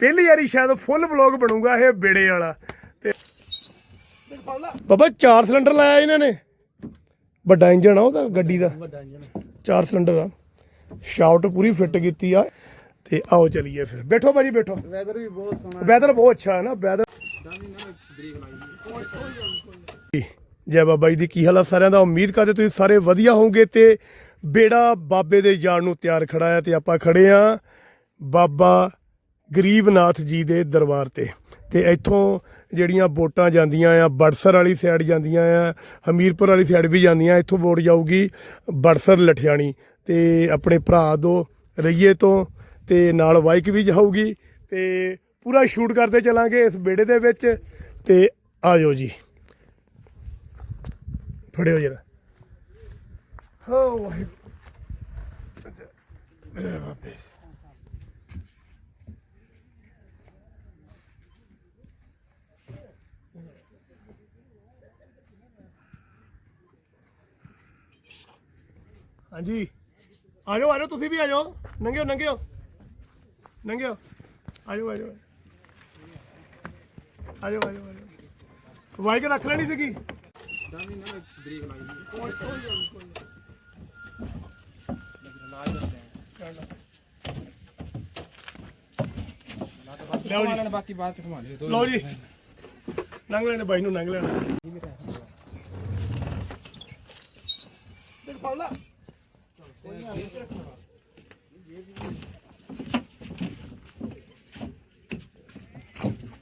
ਪਹਿਲੀ ਵਾਰੀ ਸ਼ਾਇਦ ਫੁੱਲ ਵਲੌਗ ਬਣੂਗਾ ਇਹ ਬੇੜੇ ਵਾਲਾ। ਤੇ ਬਾਬਾ ਚਾਰ ਸਿਲੰਡਰ ਲਾਇਆ ਇਹਨਾਂ ਨੇ। ਵੱਡਾ ਇੰਜਣ ਆ ਉਹਦਾ ਗੱਡੀ ਦਾ। ਵੱਡਾ ਇੰਜਨ ਚਾਰ ਸਿਲੰਡਰ ਆ। ਸ਼ਾਊਟ ਪੂਰੀ ਫਿੱਟ ਕੀਤੀ ਆ। ਤੇ ਆਓ ਚਲੀਏ ਫਿਰ। ਬੈਠੋ ਭਾਜੀ ਬੈਠੋ। ਵੈਦਰ ਵੀ ਬਹੁਤ ਸੋਹਣਾ। ਵੈਦਰ ਬਹੁਤ ਅੱਛਾ ਹੈ ਨਾ ਵੈਦਰ ਜੈ ਬਾਬਾ ਜੀ ਦੀ ਕੀ ਹਾਲ ਆ ਸਾਰਿਆਂ ਦਾ? ਉਮੀਦ ਕਰਦੇ ਤੁਸੀਂ ਸਾਰੇ ਵਧੀਆ ਹੋਵੋਗੇ ਤੇ ਬੇੜਾ ਬਾਬੇ ਦੇ ਜਾਣ ਨੂੰ ਤਿਆਰ ਖੜਾ ਹੈ ਤੇ ਆਪਾਂ ਖੜੇ ਆ। ਬਾਬਾ ਗਰੀਬਨਾਥ ਜੀ ਦੇ ਦਰਬਾਰ ਤੇ। ਤੇ ਇੱਥੋਂ ਜਿਹੜੀਆਂ ਬੋਟਾਂ ਜਾਂਦੀਆਂ ਆ, ਬੜਸਰ ਵਾਲੀ ਸਾਈਡ ਜਾਂਦੀਆਂ ਆ, ਹਮੀਰਪੁਰ ਵਾਲੀ ਸਾਈਡ ਵੀ ਜਾਂਦੀਆਂ, ਇੱਥੋਂ ਬੋਟ ਜਾਊਗੀ ਬੜਸਰ, ਲਠਿਆਣੀ। ਤੇ ਆਪਣੇ ਭਰਾ ਦੋ ਰਈਏ ਤੋਂ, ਤੇ ਨਾਲ ਬਾਈਕ ਵੀ ਜਾਊਗੀ, ਤੇ ਪੂਰਾ ਸ਼ੂਟ ਕਰਦੇ ਚਲਾਂਗੇ ਇਸ ਬੇੜੇ ਦੇ ਵਿੱਚ, ਤੇ ਆਜੋ ਜੀ। ਫੜਿਓ ਜਰਾ। ਹੋ ਵਾਹਿਗੁਰੂ। ਹਾਂਜੀ। ਆ ਜਾਓ ਆ ਜਾਓ ਤੁਸੀਂ ਵੀ ਆ ਜਾਓ ਨੰਗਿਓ ਨੰਗਿਓ। ਨੰਗਿਓ। ਆ ਜਾਓ ਆ ਜਾਓ ਆ ਜਾਓ ਆ ਜਾਓ ਵਾਈਕ ਰੱਖ ਲੈਣੀ ਸੀਗੀ। ਲਿਆਓ ਜੀ। ਬਾਕੀ ਬਾਅਦ ਚ ਘੁਮਾ ਲਿਓ ਲਓ ਜੀ। ਨੰਗ ਲੈਣੇ ਬਾਈ ਨੂੰ ਨੰਗ ਲੈਣਾ।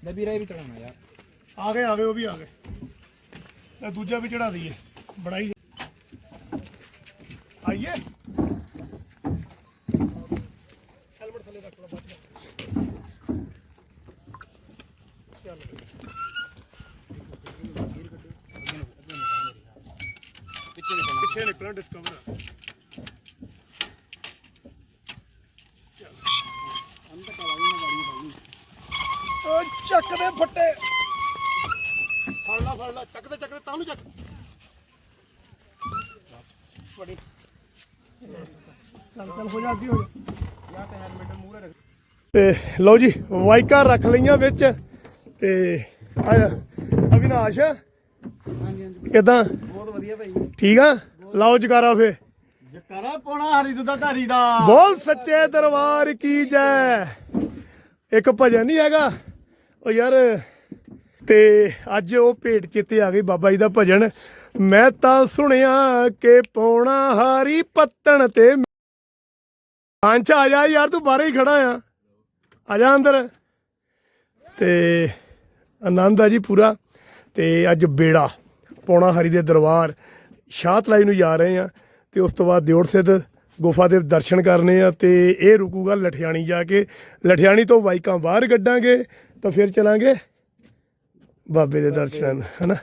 ਨਬੀ ਰਾਈ ਵੀ ਚੜਾਉਣਾ ਯਾਰ। ਆ ਗਏ ਆ ਗਏ, ਉਹ ਵੀ ਆ ਗਏ। ਇਹ ਦੂਜਾ ਵੀ ਚੜਾ ਦਈਏ। ਬੜਾਈ ਆਈਏ। ਹੈਲਮਟ ਥੱਲੇ ਰੱਖ ਲਓ ਬਚ ਚੱਲ। ਪਿੱਛੇ ਨਿਕਲਣਾ ਪਿੱਛੇ ਨਿਕਲਣਾ ਡਿਸਕਵਰ ਅੰਦਰ ਕਾਲਾ ਵੀ ਨਾ ਗਾੜੀ ਭਾਈ ਓ ਚੱਕ ਦੇ ਫੱਟੇ। ਫੜ ਲਾ ਫੜ ਲਾ। ਚੱਕ ਦੇ ਚੱਕ ਦੇ ਤਾਂ ਨੂੰ ਚੱਕ। ਬੜੀ ਚੱਲ ਚੱਲ ਹੋ ਜਾ ਹੋ ਜਾ। ਤੇ ਹੈਲਮਟ ਮੂਹਰੇ ਰੱਖ ਤੇ ਲਓ ਜੀ ਵਾਈਕਾਂ ਰੱਖ ਲਈਆਂ ਵਿੱਚ ਤੇ ਆ ਅਵਿਨਾਸ਼ ਕਿਦਾਂ? ਬਹੁਤ ਵਧੀਆ ਭਾਈ। ਠੀਕ ਆ? ਲਾਓ ਜਕਾਰਾ ਫੇ ਜਕਾਰਾ ਪੋਣਾ ਹਰੀ ਦੁੱਧਾ ਧਾਰੀ ਦਾ। ਬੋਲ ਸੱਚੇ ਦਰਬਾਰ ਕੀ ਜੈ। ਇੱਕ ਭਜਨ ਨਹੀਂ ਹੈਗਾ। ਉਹ ਯਾਰ, ਤੇ ਅੱਜ ਉਹ ਭੇਟ ਚੇਤੇ ਆ ਗਈ ਬਾਬਾ ਜੀ ਦਾ ਭਜਨ। ਮੈਂ ਤਾਂ ਸੁਣਿਆ ਕਿ ਪੌਣਾ ਹਾਰੀ ਪੱਤਣ ਤੇ ਅੰਚ ਆ ਜਾ ਯਾਰ, ਤੂੰ ਬਾਹਰ ਹੀ ਖੜਾ ਆ। ਆ ਜਾ ਅੰਦਰ। ਤੇ ਆਨੰਦ ਆ ਜੀ ਪੂਰਾ। ਤੇ ਅੱਜ ਬੇੜਾ, ਪੌਣਾ ਹਰੀ ਦੇ ਦਰਬਾਰ ਸ਼ਾਹਤਲਾਈ ਨੂੰ ਜਾ ਰਹੇ ਆ। ਤੇ ਉਸ ਤੋਂ ਬਾਅਦ ਦਿਉੜ ਸਿੱਧ ਗੁਫਾ ਦੇ ਦਰਸ਼ਨ ਕਰਨੇ ਆ। ਤੇ ਇਹ ਰੁਕੂਗਾ ਲਠਿਆਣੀ ਜਾ ਕੇ। ਲਠਿਆਣੀ ਤੋਂ ਬਾਈਕਾਂ ਬਾਹਰ ਕੱਢਾਂਗੇ। ਤਾਂ ਫਿਰ ਚਲਾਂਗੇ ਬਾਬੇ ਦੇ ਦਰਸ਼ਨ ਹਨਾ?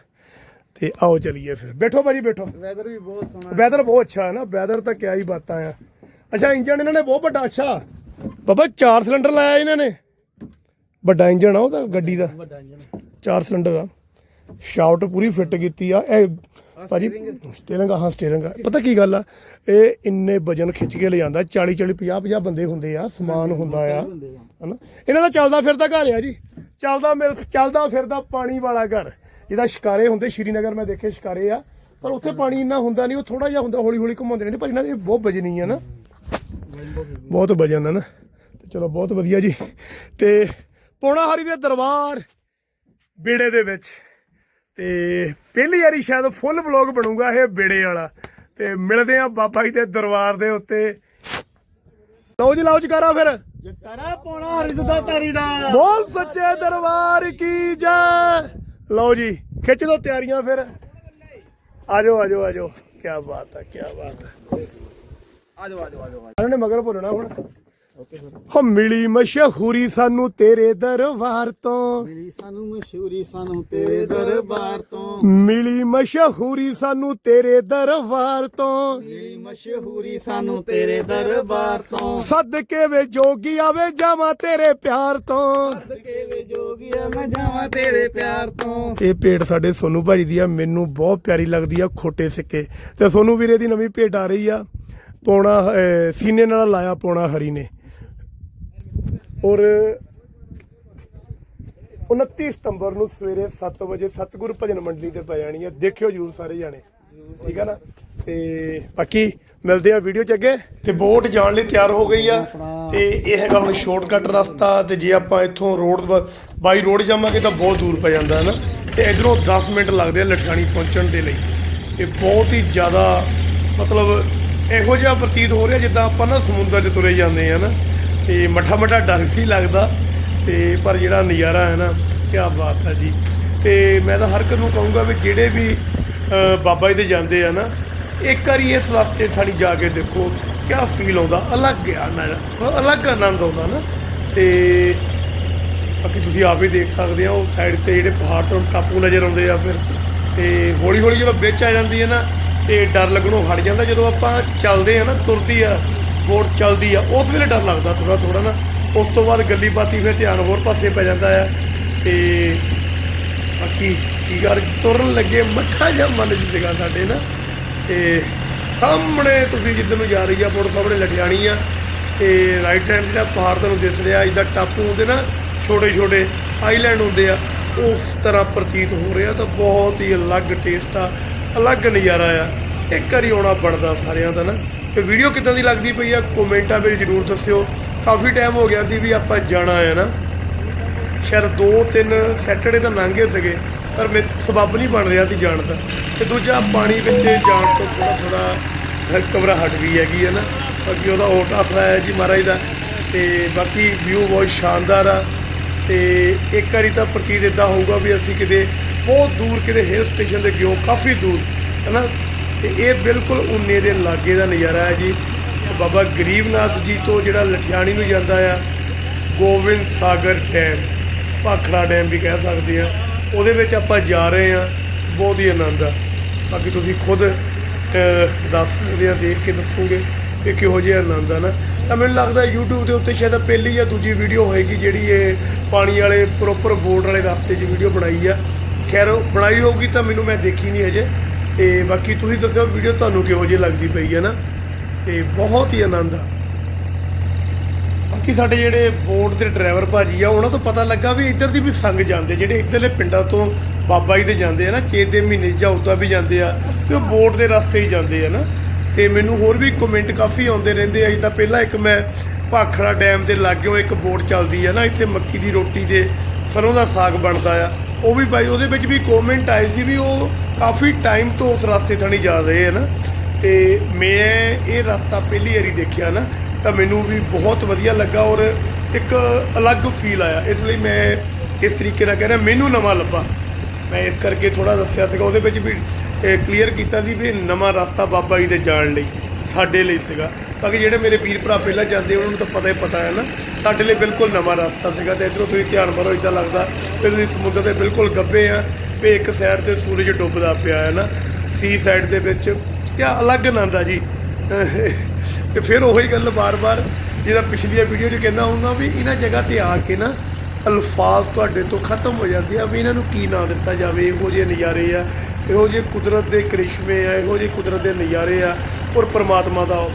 ਤੇ ਆਓ ਚਲੀਏ ਫਿਰ। ਬੈਠੋ ਭਾਜੀ ਬੈਠੋ। ਵੈਦਰ ਵੀ ਬਹੁਤ ਸੋਹਣਾ ਵੈਦਰ ਬਹੁਤ ਅੱਛਾ ਹੈ ਨਾ। ਵੈਦਰ ਤਾਂ ਕਿਆ ਹੀ ਬਾਤਾਂ ਆ। ਅੱਛਾ ਇੰਜਨ ਇਹਨਾਂ ਨੇ ਬਹੁਤ ਵੱਡਾ ਅੱਛਾ। ਬਾਬਾ ਚਾਰ ਸਿਲੰਡਰ ਲਾਇਆ ਇਹਨਾਂ ਨੇ। ਵੱਡਾ ਇੰਜਨ ਆ ਉਹਦਾ ਗੱਡੀ ਦਾ। ਵੱਡਾ ਇੰਜਨ ਚਾਰ ਸਿਲੰਡਰ ਆ। ਸ਼ਾਊਟ ਪੂਰੀ ਫਿੱਟ ਕੀਤੀ ਆ। ਇਹ ਭਾਜੀ ਸਟੀਅਰਿੰਗ ਆ, ਹਾਂ ਸਟੀਅਰਿੰਗ ਆ। ਪਤਾ ਕੀ ਗੱਲ ਆ? ਇਹ ਇੰਨੇ ਵਜਨ ਖਿੱਚ ਕੇ ਲੈ ਜਾਂਦਾ 40 40 50 50 ਬੰਦੇ ਹੁੰਦੇ ਆ ਸਮਾਨ ਹੁੰਦੇ ਆ। ਹਨਾ? ਇਹਨਾਂ ਦਾ ਚੱਲਦਾ ਫਿਰਦਾ ਘਰ ਆ ਜੀ। ਚੱਲਦਾ ਮਿਲ, ਚੱਲਦਾ ਫਿਰਦਾ ਪਾਣੀ ਵਾਲਾ ਘਰ। ਜਿਹਦਾ ਸ਼ਿਕਾਰੇ ਹੁੰਦੇ, ਸ਼੍ਰੀਨਗਰ ਮੈਂ ਦੇਖੇ ਸ਼ਿਕਾਰੇ ਆ। ਪਰ ਉੱਥੇ ਪਾਣੀ ਇੰਨਾ ਹੁੰਦਾ ਨਹੀਂ, ਉਹ ਥੋੜਾ ਜਿਹਾ ਹੁੰਦਾ ਹੌਲੀ ਹੌਲੀ ਘੁੰਮਾਉਂਦੇ ਨੇ ਪਰ ਇਹਨਾਂ ਦੇ ਬਹੁਤ ਵਜਨੀ ਆ ਨਾ। ਬਹੁਤ ਵਜਨ ਆ ਨਾ। ਤੇ ਚਲੋ, ਬਹੁਤ ਵਧੀਆ ਜੀ। ਤੇ ਪੋਣਾ ਹਰੀ ਦੇ ਦਰਬਾਰ ਬੇੜੇ ਦੇ ਵਿੱਚ। ਤੇ ਪਹਿਲੀ ਵਾਰੀ ਸ਼ਾਇਦ ਫੁੱਲ ਵਲੌਗ ਬਣੂਗਾ ਇਹ ਬੇੜੇ ਵਾਲਾ। ਤੇ ਮਿਲਦੇ ਆ ਬਾਬਾ ਜੀ ਦੇ ਦਰਬਾਰ ਦੇ ਉੱਤੇ। ਲਓ ਜੀ, ਲਓ ਜਕਾਰਾ ਫਿਰ। ਜਕਾਰਾ ਪੋਣਾ ਧਾਰੀ ਦਾ। ਬੋਲ ਸੱਚੇ ਦਰਬਾਰ ਕੀ ਜੈ। ਲਓ ਜੀ ਖਿੱਚ ਲਓ ਤਿਆਰੀਆਂ ਫਿਰ। ਆਜੋ ਆਜੋ ਆਜੋ। ਕੀ ਬਾਤ ਹੈ ਕੀ ਬਾਤ ਹੈ ਆਜੋ ਆਜੋ ਆਜੋ ਇਹਨਾਂ ਨੇ ਮਗਰ ਭੁੱਲਣਾ ਹੁਣ। ਹੋ ਮਿਲੀ ਮਸ਼ਹੂਰੀ ਸਾਨੂੰ ਤੇਰੇ ਦਰਬਾਰ ਤੋਂ। ਮਿਲੀ ਸਾਨੂੰ ਮਸ਼ਹੂਰੀ ਸਾਨੂੰ ਤੇਰੇ ਦਰਬਾਰ ਤੋਂ। ਮਿਲੀ ਮਸ਼ਹੂਰੀ ਸਾਨੂੰ ਤੇਰੇ ਦਰਬਾਰ ਤੋਂ। ਮਿਲੀ ਮਸ਼ਹੂਰੀ ਸਾਨੂੰ ਤੇਰੇ ਦਰਬਾਰ ਤੋਂ। ਸਦਕੇ ਵੇ ਜੋਗੀ ਆਵੇ ਜਾਵਾਂ ਤੇਰੇ ਪਿਆਰ ਤੋਂ। ਸਦਕੇ ਵੇ ਜੋਗੀਆ ਮੈਂ ਜਾਵਾਂ ਤੇਰੇ ਪਿਆਰ ਤੋਂ। ਇਹ ਭੇਟ ਸਾਡੇ ਸੋਨੂ ਭਾਜੀ ਦੀ ਆ ਮੈਨੂੰ ਬਹੁਤ ਪਿਆਰੀ ਲੱਗਦੀ ਆ ਖੋਟੇ ਸਿੱਕੇ। ਤੇ ਸੋਨੂ ਵੀਰੇ ਦੀ ਨਵੀਂ ਭੇਟ ਆ ਰਹੀ ਆ ਪੌਣਾ ਸੀਨੇ ਨਾਲ ਲਾਇਆ ਪੌਣਾ ਹਰੀ ਨੇ। ਔਰ 29 ਸਤੰਬਰ ਨੂੰ ਸਵੇਰੇ 7 ਵਜੇ ਸਤਿਗੁਰ ਭਜਨ ਮੰਡਲੀ ਤੇ ਪੈ ਜਾਣੀ ਹੈ। ਦੇਖਿਓ ਜਰੂਰ ਸਾਰੇ ਜਾਣੇ। ਠੀਕ ਹੈ ਨਾ? ਤੇ ਬਾਕੀ ਮਿਲਦੇ ਆ ਵੀਡੀਓ ਚ ਅੱਗੇ। ਤੇ ਬੋਟ ਜਾਣ ਲਈ ਤਿਆਰ ਹੋ ਗਈ ਆ। ਤੇ ਇਹ ਹੈਗਾ ਹੁਣ ਸ਼ਾਰਟਕਟ ਰਸਤਾ। ਤੇ ਜੇ ਆਪਾਂ ਇੱਥੋਂ ਰੋਡ ਬਾਈ ਰੋਡ ਜਾਵਾਂਗੇ ਤਾਂ ਬਹੁਤ ਦੂਰ ਪੈ ਜਾਂਦਾ, ਹੈ ਨਾ? ਤੇ ਇਧਰੋਂ 10 ਮਿੰਟ ਲੱਗਦੇ ਆ ਲਠਾਣੀ ਪਹੁੰਚਣ ਦੇ ਲਈ। ਇਹ ਬਹੁਤ ਹੀ ਜ਼ਿਆਦਾ ਮਤਲਬ ਇਹੋ ਜਿਹਾ ਪ੍ਰਤੀਤ ਹੋ ਰਿਹਾ ਜਿੱਦਾਂ ਆਪਾਂ ਨਾ ਸਮੁੰਦਰ 'ਚ ਤੁਰੇ ਜਾਂਦੇ ਆ ਨਾ? ਤੇ ਮੱਠਾ ਮੱਠਾ ਡਰ ਵੀ ਲੱਗਦਾ ਤੇ ਪਰ ਜਿਹੜਾ ਨਜ਼ਾਰਾ ਹੈ ਨਾ ਕੀ ਬਾਤ ਹੈ ਜੀ। ਤੇ ਮੈਂ ਤਾਂ ਹਰ ਇੱਕ ਨੂੰ ਕਹੂੰਗਾ ਵੀ ਜਿਹੜੇ ਵੀ ਬਾਬਾ ਜੀ ਦੇ ਜਾਂਦੇ ਆ ਨਾ, ਇੱਕ ਵਾਰੀ ਇਸ ਰਸਤੇ ਥਾਣੀ ਜਾ ਕੇ ਦੇਖੋ, ਕਿਆ ਫੀਲ ਆਉਂਦਾ, ਅਲੱਗ ਆ ਨਾ- ਅਲੱਗ ਆਨੰਦ ਆਉਂਦਾ ਨਾ। ਤੇ ਬਾਕੀ ਤੁਸੀਂ ਆਪ ਹੀ ਦੇਖ ਸਕਦੇ ਆ ਉਹ ਸਾਈਡ ਤੇ ਜਿਹੜੇ ਪਹਾੜ ਤੋਂ ਟਾਪੂ ਨਜ਼ਰ ਆਉਂਦੇ ਆ ਫਿਰ, ਤੇ ਹੌਲੀ ਹੌਲੀ ਜਦੋਂ ਵਿੱਚ ਆ ਜਾਂਦੀ ਹੈ ਨਾ, ਤੇ ਡਰ ਲੱਗਣੋਂ ਹਟ ਜਾਂਦਾ। ਜਦੋਂ ਆਪਾਂ ਚੱਲਦੇ ਆ ਨਾ, ਤੁਰਦੀ ਆ ਬੋਟ ਚੱਲਦੀ ਆ, ਉਸ ਵੇਲੇ ਡਰ ਲੱਗਦਾ ਥੋੜਾ ਥੋੜਾ ਨਾ। ਉਸ ਤੋਂ ਬਾਅਦ ਗੱਲੀ ਬਾਤੀ ਫਿਰ ਧਿਆਨ ਹੋਰ ਪਾਸੇ ਪੈ ਜਾਂਦਾ ਆ। ਤੇ ਬਾਕੀ ਕੀ ਗੱਲ, ਤੁਰਨ ਲੱਗੇ ਮੱਠਾ ਜਾਂ ਮਨ ਦੀ ਜਗ੍ਹਾ ਸਾਡੇ ਨਾ। ਤੇ ਸਾਹਮਣੇ ਤੁਸੀਂ ਜਿੱਧਰ ਨੂੰ ਜਾ ਰਹੀ ਆ ਬੋਟ ਸਾਹਮਣੇ ਲਟਿਆਣੀ ਆ। ਤੇ ਰਾਈਟ ਹੈਂਡ ਜਿਹੜਾ ਪਹਾੜ ਤੁਹਾਨੂੰ ਦਿਸ ਰਿਹਾ ਜਿੱਦਾਂ ਟਾਪੂ ਹੁੰਦੇ ਨਾ, ਛੋਟੇ ਛੋਟੇ ਆਈਲੈਂਡ ਹੁੰਦੇ ਆ, ਉਸ ਤਰ੍ਹਾਂ ਪ੍ਰਤੀਤ ਹੋ ਰਿਹਾ। ਤਾਂ ਬਹੁਤ ਹੀ ਅਲੱਗ ਟੇਸਟ ਆ, ਅਲੱਗ ਨਜ਼ਾਰਾ ਆ। ਇੱਕ ਵਾਰੀ ਆਉਣਾ ਬਣਦਾ ਸਾਰਿਆਂ ਦਾ ਨਾ। ਤੇ ਵੀਡੀਓ ਕਿਦਾਂ ਦੀ ਲੱਗਦੀ ਪਈ ਆ? ਕਮੈਂਟਾਂ ਵਿੱਚ ਜਰੂਰ ਦੱਸਿਓ। ਕਾਫੀ ਟਾਈਮ ਹੋ ਗਿਆ ਸੀ ਵੀ ਆਪਾਂ ਜਾਣਾ ਹੈ ਨਾ। ਸ਼ਾਇਦ 2-3 ਸੈਟਰਡੇ ਤਾਂ ਲੰਘੇ ਸੀਗੇ, ਪਰ ਮੇ ਸਬੱਬ ਨਹੀਂ ਬਣ ਰਿਹਾ ਸੀ ਜਾਣ ਦਾ। ਤੇ ਦੂਜਾ, ਪਾਣੀ ਵਿੱਚ ਜਾਣ ਤੋਂ ਥੋੜਾ ਥੋੜਾ ਘਬਰਾਹਟ ਗਈ ਹੈਗੀ ਹੈ ਨਾ। ਬਾਕੀ ਉਹਦਾ ਓਟ ਆਸਰਾ ਹੈ ਜੀ ਮਹਾਰਾਜ ਦਾ। ਤੇ ਬਾਕੀ ਵਿਊ ਬਹੁਤ ਸ਼ਾਨਦਾਰ ਆ। ਤੇ ਇੱਕ ਵਾਰੀ ਤਾਂ ਪ੍ਰਤੀਤ ਇਦਾਂ ਹੋਊਗਾ ਵੀ ਅਸੀਂ ਕਿਤੇ ਬਹੁਤ ਦੂਰ ਕਿਤੇ ਹਿਲ ਸਟੇਸ਼ਨ ਤੇ ਗਿਓ ਕਾਫੀ ਦੂਰ, ਹੈ ਨਾ। ਤੇ ਇਹ ਬਿਲਕੁਲ ਉਨੇ ਦੇ ਲਾਗੇ ਦਾ ਨਜ਼ਾਰਾ ਹੈ ਜੀ। ਬਾਬਾ ਗਰੀਬਨਾਥ ਜੀ ਤੋਂ ਜਿਹੜਾ ਲਠਿਆਣੀ ਨੂੰ ਜਾਂਦਾ ਆ ਗੋਬਿੰਦ ਸਾਗਰ ਡੈਮ ਭਾਖੜਾ ਡੈਮ ਵੀ ਕਹਿ ਸਕਦੇ ਆ। ਉਹਦੇ ਵਿੱਚ ਆਪਾਂ ਜਾ ਰਹੇ ਆ ਬਹੁਤ ਹੀ ਆਨੰਦ ਆ। ਬਾਕੀ ਤੁਸੀਂ ਖੁਦ ਅਹ, ਦੱਸ ਸਕਦੇ ਆ ਦੇਖ ਕੇ ਦੱਸੋਗੇ ਕਿ ਕਿਹੋ ਜਿਹਾ ਆਨੰਦ ਆ ਨਾ। ਤਾਂ ਮੈਨੂੰ ਲੱਗਦਾ YouTube ਦੇ ਉੱਤੇ ਸ਼ਾਇਦ ਪਹਿਲੀ ਜਾਂ ਦੂਜੀ ਵੀਡੀਓ ਹੋਏਗੀ ਜਿਹੜੀ ਇਹ ਪਾਣੀ ਵਾਲੇ ਪ੍ਰੋਪਰ ਬੋਰਡ ਵਾਲੇ ਰਸਤੇ 'ਚ ਵੀਡੀਓ ਬਣਾਈ ਆ। ਖੈਰ ਬਣਾਈ ਹੋਊਗੀ ਤਾਂ ਮੈਨੂੰ ਮੈਂ ਦੇਖੀ ਨਹੀਂ ਅਜੇ ਤੇ ਬਾਕੀ ਤੁਸੀਂ ਦੱਸਿਓ ਵੀਡੀਓ ਤੁਹਾਨੂੰ ਕਿਹੋ ਜਿਹੀ ਲੱਗਦੀ ਪਈ ਹੈ ਨਾ? ਤੇ ਬਹੁਤ ਹੀ ਆਨੰਦ ਆ। ਬਾਕੀ ਸਾਡੇ ਜਿਹੜੇ ਬੋਟ ਦੇ ਡਰਾਈਵਰ ਭਾਜੀ ਆ, ਉਹਨਾਂ ਤੋਂ ਪਤਾ ਲੱਗਾ ਵੀ ਇੱਧਰ ਦੀ ਵੀ ਸੰਗ ਜਾਂਦੇ, ਜਿਹੜੇ ਇੱਧਰਲੇ ਪਿੰਡਾਂ ਤੋਂ ਬਾਬਾ ਜੀ ਦੇ ਜਾਂਦੇ ਆ ਨਾ ਚੇਤ ਦੇ ਮਹੀਨੇ ਜਾਂ ਉਦਾਂ ਵੀ ਜਾਂਦੇ ਆ, ਤੇ ਉਹ ਬੋਟ ਦੇ ਰਸਤੇ ਹੀ ਜਾਂਦੇ ਆ ਨਾ। ਤੇ ਮੈਨੂੰ ਹੋਰ ਵੀ ਕਮੈਂਟ ਕਾਫੀ ਆਉਂਦੇ ਰਹਿੰਦੇ ਆ, ਜਿੱਦਾਂ ਪਹਿਲਾਂ ਇੱਕ ਮੈਂ ਭਾਖੜਾ ਡੈਮ ਦੇ ਲਾਗਿਓਂ ਇੱਕ ਬੋਟ ਚੱਲਦੀ ਆ ਨਾ, ਇੱਥੇ ਮੱਕੀ ਦੀ ਰੋਟੀ ਦੇ ਸਰੋਂ ਦਾ ਸਾਗ ਬਣਦਾ ਆ। ਉਹ ਵੀ ਬਾਈ, ਉਹਦੇ ਵਿੱਚ ਵੀ ਕਮੈਂਟ ਆਏ ਸੀ ਵੀ ਉਹ ਕਾਫੀ ਟਾਈਮ ਤੋਂ ਉਸ ਰਸਤੇ ਥਾਣੀ ਜਾ ਰਹੇ ਆ ਨਾ। ਤੇ ਮੈਂ ਇਹ ਰਸਤਾ ਪਹਿਲੀ ਵਾਰੀ ਦੇਖਿਆ ਨਾ, ਤਾਂ ਮੈਨੂੰ ਵੀ ਬਹੁਤ ਵਧੀਆ ਲੱਗਾ ਔਰ ਇੱਕ ਅਲੱਗ ਫੀਲ ਆਇਆ। ਇਸ ਲਈ ਮੈਂ ਇਸ ਤਰੀਕੇ ਨਾਲ ਕਹਿ ਰਿਹਾ, ਮੈਨੂੰ ਨਵਾਂ ਲੱਭਾ। ਮੈਂ ਇਸ ਕਰਕੇ ਥੋੜਾ ਦੱਸਿਆ ਸੀਗਾ, ਉਹਦੇ ਵਿੱਚ ਵੀ ਕਲੀਅਰ ਕੀਤਾ ਸੀ ਵੀ ਨਵਾਂ ਰਸਤਾ ਬਾਬਾ ਜੀ ਦੇ ਜਾਣ ਲਈ, ਸਾਡੇ ਲਈ ਸੀਗਾ। ਤਾਂ ਕਿ ਜਿਹੜੇ ਮੇਰੇ ਵੀਰ ਭਰਾ ਪਹਿਲਾਂ ਜਾਂਦੇ, ਉਹਨਾਂ ਨੂੰ ਤਾਂ ਪਤਾ ਹੀ ਪਤਾ ਹੈ ਨਾ। ਸਾਡੇ ਲਈ ਬਿਲਕੁਲ ਨਵਾਂ ਰਸਤਾ ਸੀਗਾ ਤੇ ਇਧਰੋਂ ਤੁਸੀਂ ਧਿਆਨ ਮਾਰੋ ਇਦਾਂ ਲੱਗਦਾ ਕਿ ਤੁਸੀਂ ਸਮੁੰਦਰ ਦੇ ਬਿਲਕੁਲ ਗੱਬੇ ਆ ਤੇ ਇੱਕ ਸਾਈਡ ਤੇ ਸੂਰਜ ਡੁੱਬਦਾ ਪਿਆ ਹੈ ਨਾ। ਸੀ ਸਾਈਡ ਦੇ ਵਿੱਚ ਕਿਆ ਅਲੱਗ ਆਨੰਦ ਆ ਜੀ। ਤੇ ਫਿਰ ਉਹੀ ਗੱਲ ਬਾਰ-ਬਾਰ ਜਿਹਦਾ ਪਿਛਲੀਆਂ ਵੀਡੀਓ 'ਚ ਕਹਿੰਦਾ ਹੁੰਦਾ ਵੀ ਇਹਨਾਂ ਜਗ੍ਹਾ ਤੇ ਆ ਕੇ ਨਾ ਅਲਫਾਜ਼ ਤੁਹਾਡੇ ਤੋਂ ਖਤਮ ਹੋ ਜਾਂਦੇ ਆ ਵੀ ਇਹਨਾਂ ਨੂੰ ਕੀ ਨਾਂ ਦਿੱਤਾ ਜਾਵੇ, ਇਹੋ ਜਿਹੇ ਨਜ਼ਾਰੇ ਆ, ਇਹੋ ਜਿਹੇ ਕੁਦਰਤ ਦੇ ਕਰਿਸ਼ਮੇ ਆ, ਇਹੋ ਜਿਹੇ ਕੁਦਰਤ ਦੇ ਨਜ਼ਾਰੇ ਆ ਔਰ ਪਰਮਾਤਮਾ ਦਾ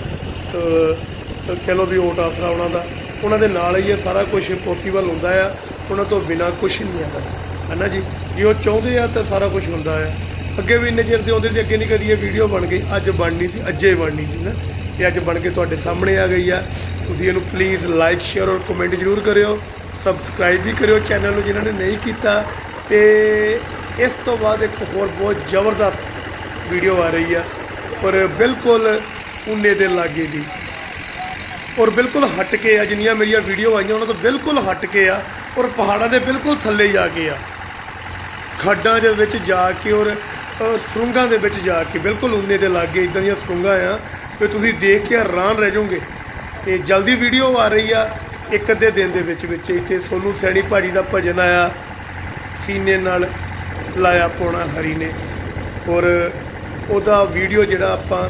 ਕਹਿ ਲਓ ਵੀ ਓਟ ਆਸਰਾ ਉਹਨਾਂ ਦਾ। ਉਹਨਾਂ ਦੇ ਨਾਲ ਹੀ ਇਹ ਸਾਰਾ ਕੁਝ ਪੋਸੀਬਲ ਹੁੰਦਾ ਆ। ਉਹਨਾਂ ਤੋਂ ਬਿਨਾ ਕੁਝ ਨਹੀਂ ਹੈਗਾ ਹੈ। ਨਾ ਜੀ? ਜੇ ਉਹ ਚਾਹੁੰਦੇ ਆ ਤਾਂ ਸਾਰਾ ਕੁਝ ਹੁੰਦਾ ਆ। ਅੱਗੇ ਵੀ ਇੰਨੇ ਚਿਰ ਦੇ ਆਉਂਦੇ ਸੀ ਅੱਗੇ ਨਹੀਂ ਕਦੀ ਇਹ ਵੀਡੀਓ ਬਣ ਗਈ। ਅੱਜ ਬਣਨੀ ਸੀ, ਅੱਜੇ ਬਣਨੀ ਸੀ ਨਾ। ਤੇ ਅੱਜ ਬਣ ਕੇ ਤੁਹਾਡੇ ਸਾਹਮਣੇ ਆ ਗਈ ਆ। ਤੁਸੀਂ ਇਹਨੂੰ ਪਲੀਜ਼ ਲਾਈਕ ਸ਼ੇਅਰ ਔਰ ਕਮੈਂਟ ਜ਼ਰੂਰ ਕਰਿਓ। ਸਬਸਕ੍ਰਾਈਬ ਵੀ ਕਰਿਓ ਚੈਨਲ ਨੂੰ ਜਿਨ੍ਹਾਂ ਨੇ ਨਹੀਂ ਕੀਤਾ। ਤੇ ਇਸ ਤੋਂ ਬਾਅਦ ਇੱਕ ਹੋਰ ਬਹੁਤ ਜ਼ਬਰਦਸਤ ਵੀਡੀਓ ਆ ਰਹੀ ਆ। ਪਰ ਬਿਲਕੁਲ ਉਨੇ ਦੇ ਲਾਗੇ ਦੀ। ਔਰ ਬਿਲਕੁਲ ਹਟ ਕੇ ਆ, ਜਿੰਨੀਆਂ ਮੇਰੀਆਂ ਵੀਡੀਓ ਆਈਆਂ, ਉਹਨਾਂ ਤੋਂ ਬਿਲਕੁਲ ਹਟ ਕੇ ਆ ਔਰ ਪਹਾੜਾਂ ਦੇ ਬਿਲਕੁਲ ਥੱਲੇ ਜਾ ਕੇ ਆ। ਖੱਡਾਂ ਦੇ ਵਿੱਚ ਜਾ ਕੇ ਔਰ ਸੁਰੰਗਾਂ ਦੇ ਵਿੱਚ ਜਾ ਕੇ, ਬਿਲਕੁਲ ਉਨੇ ਦੇ ਲਾਗੇ ਇਦਾਂ ਦੀਆਂ ਸੁਰੰਗਾਂ ਆ ਵੀ ਤੁਸੀਂ ਦੇਖ ਕੇ ਹੈਰਾਨ ਰਹਿ ਜਾਓਗੇ। ਤੇ ਜਲਦੀ ਵੀਡੀਓ ਆ ਰਹੀ ਆ, ਇੱਕ ਅੱਧੇ ਦਿਨ ਦੇ ਵਿੱਚ ਵਿੱਚ। ਇੱਥੇ ਸੋਨੂ ਸੈਣੀ ਭਾਜੀ ਦਾ ਭਜਨ ਆਇਆ, ਸੀਨੇ ਨਾਲ ਲਾਇਆ ਪੋਣਾ ਹਰੀ ਨੇ। ਔਰ ਉਹਦਾ ਵੀਡੀਓ ਜਿਹੜਾ ਆਪਾਂ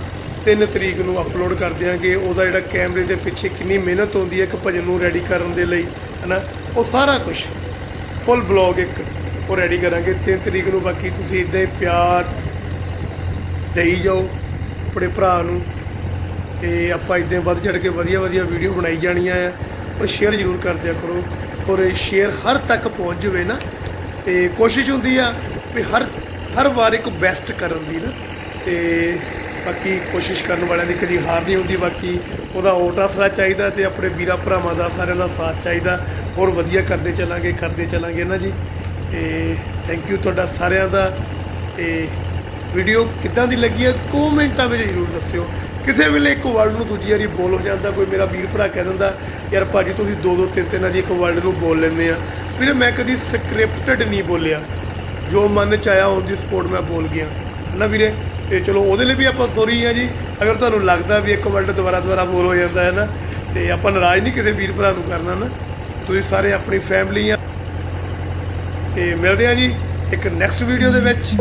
3 ਤਰੀਕ ਨੂੰ ਅਪਲੋਡ ਕਰ ਦਿਆਂਗੇ। ਉਹਦਾ ਜਿਹੜਾ ਕੈਮਰੇ ਦੇ ਪਿੱਛੇ ਕਿੰਨੀ ਮਿਹਨਤ ਹੁੰਦੀ ਹੈ ਇੱਕ ਭਜਨ ਨੂੰ ਰੈਡੀ ਕਰਨ ਦੇ ਲਈ, ਹਨਾ? ਉਹ ਸਾਰਾ ਕੁਝ ਫੁੱਲ ਬਲੌਗ ਇੱਕ, ਉਹ ਰੈਡੀ ਕਰਾਂਗੇ। 3 ਤਰੀਕ ਨੂੰ ਬਾਕੀ ਤੁਸੀਂ ਇਦਾਂ ਹੀ ਪਿਆਰ ਦੇਈ ਜਾਓ ਆਪਣੇ ਭਰਾ ਨੂੰ। ਤੇ ਆਪਾਂ ਇਦਾਂ ਵੱਧ ਚੜ ਕੇ ਵਧੀਆ ਵਧੀਆ ਵੀਡੀਓ ਬਣਾਈ ਜਾਣੀਆਂ ਆ। ਔਰ ਸ਼ੇਅਰ ਜ਼ਰੂਰ ਕਰ ਦਿਆ ਕਰੋ। ਔਰ ਇਹ ਸ਼ੇਅਰ ਹਰ ਤੱਕ ਪਹੁੰਚ ਜਾਵੇ ਨਾ, ਤੇ ਕੋਸ਼ਿਸ਼ ਹੁੰਦੀ ਆ ਵੀ ਹਰ ਹਰ ਵਾਰ ਇੱਕ ਬੈਸਟ ਕਰਨ ਦੀ ਨਾ। ਤੇ ਬਾਕੀ ਕੋਸ਼ਿਸ਼ ਕਰਨ ਵਾਲਿਆਂ ਦੀ ਕਦੀ ਹਾਰ ਨਹੀਂ ਹੁੰਦੀ, ਬਾਕੀ ਉਹਦਾ ਓਟ ਆਸਰਾ ਚਾਹੀਦਾ ਤੇ ਆਪਣੇ ਵੀਰਾਂ ਭਰਾਵਾਂ ਦਾ ਸਾਰਿਆਂ ਦਾ ਸਾਥ ਚਾਹੀਦਾ। ਹੋਰ ਵਧੀਆ ਕਰਦੇ ਚੱਲਾਂਗੇ ਕਰਦੇ ਚੱਲਾਂਗੇ ਨਾ ਜੀ। ਤੇ ਥੈਂਕ ਯੂ ਤੁਹਾਡਾ ਸਾਰਿਆਂ ਦਾ। ਤੇ ਵੀਡੀਓ ਕਿੱਦਾਂ ਦੀ ਲੱਗੀ ਹੈ ਕਮੈਂਟਾਂ ਵਿੱਚ ਜ਼ਰੂਰ ਦੱਸਿਓ। ਕਿਸੇ ਵੇਲੇ ਇੱਕ ਵਰਡ ਨੂੰ ਦੂਜੀ ਵਾਰੀ ਬੋਲ ਹੋ ਜਾਂਦਾ, ਕੋਈ ਮੇਰਾ ਵੀਰ ਭਰਾ ਕਹਿ ਦਿੰਦਾ, ਯਾਰ ਭਾਜੀ ਤੁਸੀਂ ਦੋ ਦੋ, ਤਿੰਨ ਤਿੰਨ ਵਾਰੀ ਇੱਕ ਵਰਡ ਨੂੰ ਬੋਲ ਲੈਂਦੇ ਆ। ਵੀਰੇ, ਮੈਂ ਕਦੀ ਸਕ੍ਰਿਪਟਡ ਨਹੀਂ ਬੋਲਿਆ। ਜੋ ਮਨ ਚ ਆਇਆ, ਉਹਦੀ ਸਪੋਰਟ ਮੈਂ ਬੋਲ ਗਿਆ। ਨਾ ਵੀਰੇ? ਤੇ ਚਲੋ ਉਹਦੇ ਲਈ ਵੀ ਆਪਾਂ ਸੌਰੀ ਆ ਜੀ। ਅਗਰ ਤੁਹਾਨੂੰ ਲੱਗਦਾ ਵੀ ਇੱਕ ਵਰਡ ਦੁਬਾਰਾ ਦੁਬਾਰਾ ਬੋਲ ਹੋ ਜਾਂਦਾ ਹੈ ਨਾ, ਤੇ ਆਪਾਂ ਨਾਰਾਜ਼ ਨਹੀਂ ਕਿਸੇ ਵੀਰ ਭਰਾ ਨੂੰ ਕਰਨਾ ਨਾ। ਤੁਸੀਂ ਸਾਰੇ ਆਪਣੀ ਫੈਮਿਲੀ ਆ। ਤੇ ਮਿਲਦੇ ਆ ਜੀ ਇੱਕ ਨੈਕਸਟ ਵੀਡੀਓ ਦੇ ਵਿੱਚ।